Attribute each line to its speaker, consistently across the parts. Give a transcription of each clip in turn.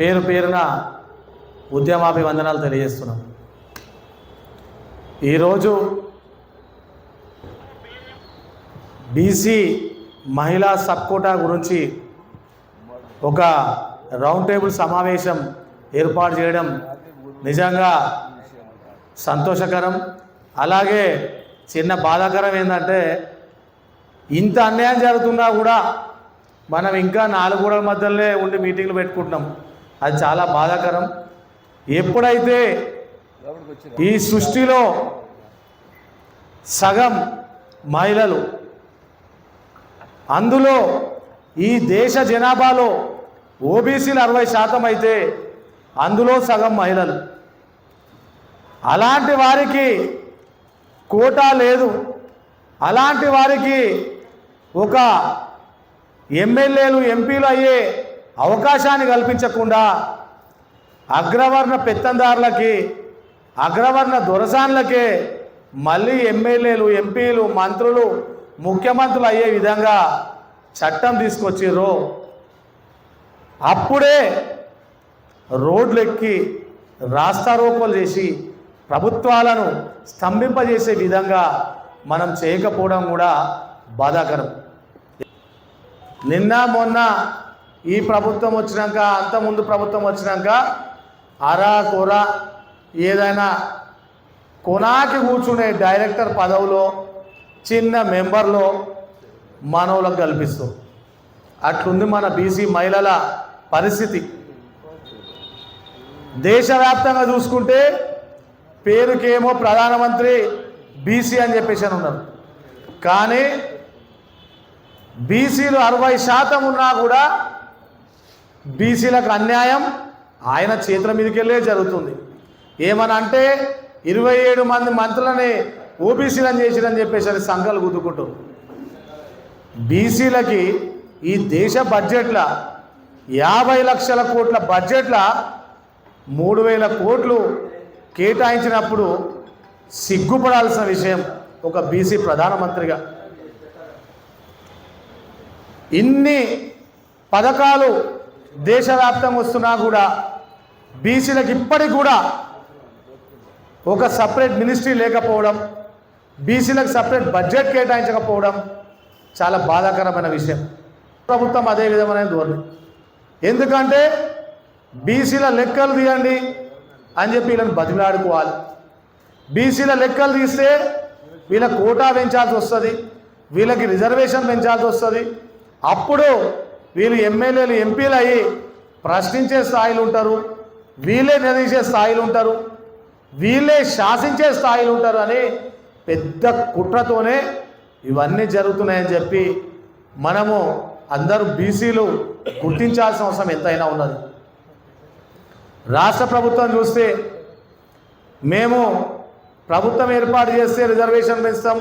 Speaker 1: పేరు పేరున ఉద్యమాభివందనాలు తెలియజేస్తున్నాం. ఈరోజు బీసీ మహిళా సబ్ కోటా గురించి ఒక రౌండ్ టేబుల్ సమావేశం ఏర్పాటు చేయడం నిజంగా సంతోషకరం. అలాగే చిన్న బాధాకరం ఏంటంటే ఇంత అన్యాయం జరుగుతున్నా కూడా మనం ఇంకా నాలుగు గోడల మధ్యలోనే ఉండి మీటింగ్లు పెట్టుకుంటున్నాం. అది చాలా బాధాకరం. ఎప్పుడైతే ఈ సృష్టిలో సగం మహిళలు అందులో ఈ దేశ జనాభాలో ఓబీసీలు అరవై శాతం అయితే అందులో సగం మహిళలు. అలాంటి వారికి కోటా లేదు. అలాంటి వారికి ఒక ఎమ్మెల్యేలు ఎంపీలు అయ్యే అవకాశాన్ని కల్పించకుండా అగ్రవర్ణ పెత్తందారులకి అగ్రవర్ణ దొరసాన్లకే మళ్ళీ ఎమ్మెల్యేలు ఎంపీలు మంత్రులు ముఖ్యమంత్రులు అయ్యే విధంగా చట్టం తీసుకొచ్చిర్రు. అప్పుడే రోడ్లు ఎక్కి రాస్తారోకోలు చేసి ప్రభుత్వాలను స్తంభింపజేసే విధంగా మనం చేయకపోవడం కూడా బాధాకరం. నిన్న మొన్న ఈ ప్రభుత్వం వచ్చినాక అంత ముందు ప్రభుత్వం వచ్చినాక అరా కొర ఏదైనా కొనాకి కూర్చునే డైరెక్టర్ పదవిలో చిన్న మెంబర్లో మనవులకు కల్పిస్తూ. అట్లుంది మన బీసీ మహిళల పరిస్థితి. దేశవ్యాప్తంగా చూసుకుంటే పేరుకేమో ప్రధానమంత్రి బీసీ అని చెప్పేసి అని ఉన్నారు. కానీ బీసీలు అరవై శాతం ఉన్నా కూడా బీసీలకు అన్యాయం ఆయన చేతుల మీదకెళ్ళే జరుగుతుంది. ఏమని అంటే ఇరవై ఏడు మంది మంత్రులని ఓబీసీలను చేసిరని చెప్పేసి సంఘాలు గుద్దుకుంటూ. బీసీలకి ఈ దేశ బడ్జెట్ల యాభై లక్షల కోట్ల బడ్జెట్ల మూడు వేల కోట్లు కేటాయించినప్పుడు సిగ్గుపడాల్సిన విషయం ఒక బీసీ ప్రధానమంత్రిగా. ఇన్ని పథకాలు దేశవ్యాప్తంగా వస్తున్నా కూడా బీసీలకు ఇప్పటికి కూడా ఒక సపరేట్ మినిస్ట్రీ లేకపోవడం బీసీలకు సపరేట్ బడ్జెట్ కేటాయించకపోవడం చాలా బాధాకరమైన విషయం. ప్రభుత్వం అదే విధమైన ధోరణి. ఎందుకంటే బీసీల లెక్కలు తీయండి అని చెప్పి వీళ్ళని బతిలాడుకోవాలి బీసీల లెక్కలు తీస్తే వీళ్ళ కోటా పెంచాల్సి వస్తుంది వీళ్ళకి రిజర్వేషన్ పెంచాల్సి వస్తుంది. అప్పుడు వీళ్ళు ఎమ్మెల్యేలు ఎంపీలు అయ్యి ప్రశ్నించే స్థాయిలు ఉంటారు వీళ్ళే నిలదీసే స్థాయిలు ఉంటారు వీళ్ళే శాసించే స్థాయిలు ఉంటారు అని పెద్ద కుట్రతోనే ఇవన్నీ జరుగుతున్నాయని చెప్పి మనము అందరూ బీసీలు గుర్తించాల్సిన అవసరం ఎంతైనా ఉన్నది. రాష్ట్ర ప్రభుత్వం చూస్తే మేము ప్రభుత్వం ఏర్పాటు చేస్తే రిజర్వేషన్ పెంచుతాం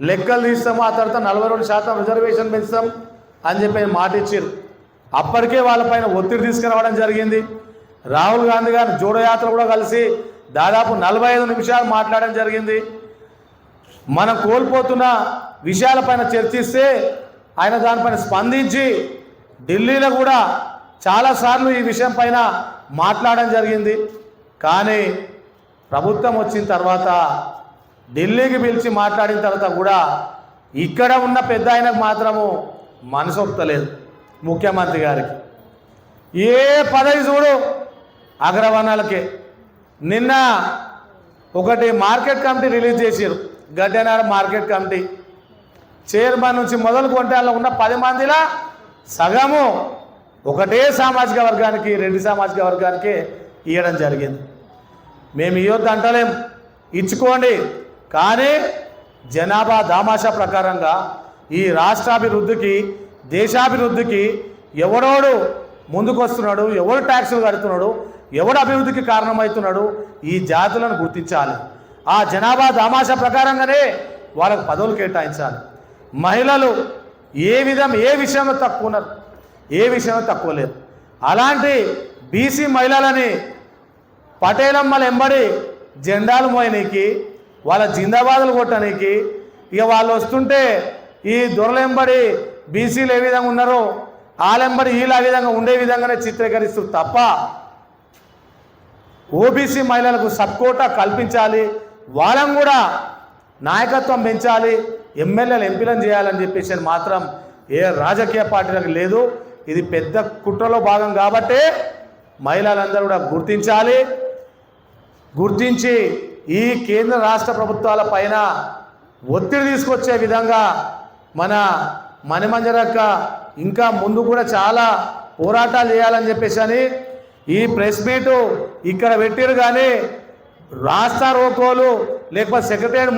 Speaker 1: లెక్కలు తీస్తాము ఆ తర్వాత నలభై రెండు శాతం రిజర్వేషన్ పెంచుతాం అని చెప్పి మాట ఇచ్చారు. అప్పటికే వాళ్ళపైన ఒత్తిడి తీసుకురావడం జరిగింది. రాహుల్ గాంధీ గారు జోడయాత్ర కూడా కలిసి దాదాపు నలభై ఐదు నిమిషాలు మాట్లాడడం జరిగింది. మనం కోల్పోతున్న విషయాలపైన చర్చిస్తే ఆయన దానిపైన స్పందించి ఢిల్లీలో కూడా చాలాసార్లు ఈ విషయం పైన మాట్లాడడం జరిగింది. కానీ ప్రభుత్వం వచ్చిన తర్వాత ఢిల్లీకి పిలిచి మాట్లాడిన తర్వాత కూడా ఇక్కడ ఉన్న పెద్ద ఆయనకు మాత్రము మనసు ఒప్పుతలేదు ముఖ్యమంత్రి గారికి. ఏ పదవి చూడు అగ్రవర్ణాలకే. నిన్న ఒకటి మార్కెట్ కమిటీ రిలీజ్ చేశారు గడ్డెనాడ మార్కెట్ కమిటీ. చైర్మన్ నుంచి మొదలు కొంటే ఉన్న పది మందిలా సగము ఒకటే సామాజిక వర్గానికి రెండు సామాజిక వర్గానికి ఇవ్వడం జరిగింది. మేము ఇవ్వద్దు అంటలేం. ఇచ్చుకోండి. కానీ జనాభా దామాషా ప్రకారంగా ఈ రాష్ట్రాభివృద్ధికి దేశాభివృద్ధికి ఎవడోడు ముందుకొస్తున్నాడు ఎవడు ట్యాక్సులు కడుతున్నాడు ఎవడు అభివృద్ధికి కారణమవుతున్నాడు ఈ జాతులను గుర్తించాలి. ఆ జనాభా దామాషా ప్రకారంగానే వాళ్ళకు పదవులు కేటాయించాలి. మహిళలు ఏ విధం ఏ విషయంలో తక్కువ ఉన్నారు? ఏ విషయంలో తక్కువ లేరు అలాంటి బీసీ మహిళలని పటేలమ్మలు ఎంబడి జెండాలు మోయనీకి వాళ్ళ జిందాబాదులు కొట్టనీకి ఇక వాళ్ళు వస్తుంటే ఈ దొరలెంబడి బీసీలు ఏ విధంగా ఉన్నారో ఆలెంబడి వీళ్ళు ఆ విధంగా ఉండే విధంగానే చిత్రీకరిస్తూ తప్ప ఓబీసీ మహిళలకు సబ్కోటా కల్పించాలి వాళ్ళని కూడా నాయకత్వం పెంచాలి ఎమ్మెల్యేలు ఎంపీలను చేయాలని చెప్పేసి మాత్రం ఏ రాజకీయ పార్టీలకు లేదు. ఇది పెద్ద కుట్రలో భాగం కాబట్టే మహిళలందరూ కూడా గుర్తించాలి. గుర్తించి ఈ కేంద్ర రాష్ట్ర ప్రభుత్వాల పైన ఒత్తిడి తీసుకొచ్చే విధంగా మన మణిమంజరక్క ఇంకా ముందు కూడా చాలా పోరాటాలు చేయాలని చెప్పేసి అని ఈ ప్రెస్ మీటు ఇక్కడ పెట్టారు కానీ రాస్తా రోకోలు లేకపోతే సెక్రటరీ